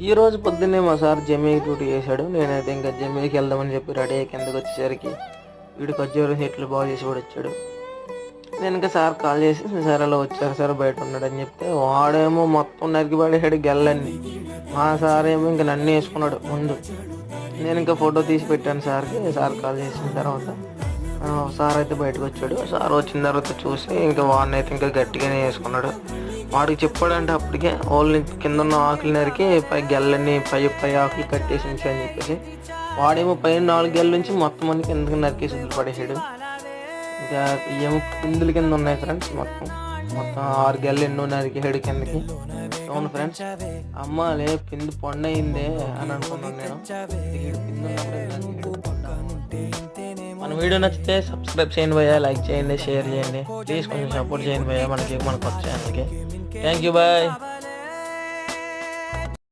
ఈరోజు పొద్దున్నే మా సార్ జమీకి డ్యూటీ చేశాడు. నేనైతే ఇంకా జమీకి వెళ్దామని చెప్పి రెడీ అయ్యి కిందకి వచ్చేసరికి వీడు ఖర్జూరం చెట్లు బాగు చేసి కూడా వచ్చాడు నేను ఇంకా సార్ కాల్ చేసి సార్ అలా వచ్చారు సార్? బయట ఉన్నాడు అని చెప్తే వాడేమో మొత్తం నరికి పడేసాడు గెల్లండి మా సార్ ఏమో ఇంకా నన్ను వేసుకున్నాడు ముందు. నేను ఇంకా ఫోటో తీసి పెట్టాను సార్కి. సార్ కాల్ చేసిన తర్వాత సార్ అయితే బయటకు వచ్చాడు. సార్ వచ్చిన తర్వాత చూసి ఇంకా వాడిని అయితే ఇంకా గట్టిగానే వేసుకున్నాడు. వాడికి చెప్పాడంటే అప్పటికే ఓన్లీ కింద ఉన్న ఆకులు నరికి పై గెల్లన్ని పై పై ఆకులు కట్టేసి అని చెప్పేసి వాడేమో పైన నాలుగు గెల్ల నుంచి మొత్తం అన్ని కిందకి నరికేసి పడేసాడు. ఇంకా ఏమో పిందుల కింద ఉన్నాయి ఫ్రెండ్స్ మొత్తం. మొత్తం ఆరు గెల్లు ఎన్నో నరికేసాడు కిందకి. అవును ఫ్రెండ్స్ అమ్మ లే పిండి పండు అయిందే అని అనుకున్నాను నేను. ఈడు ఉన్నప్పుడు మన వీడియో నచ్చితే సబ్స్క్రైబ్ చేయండి భయ్యా లైక్ చేయండి షేర్ చేయండి. ప్లీజ్ కొంచెం సపోర్ట్ చేయండి భయ్యా మనకి మనకు వచ్చే థ్యాంక్ యూ బాయ్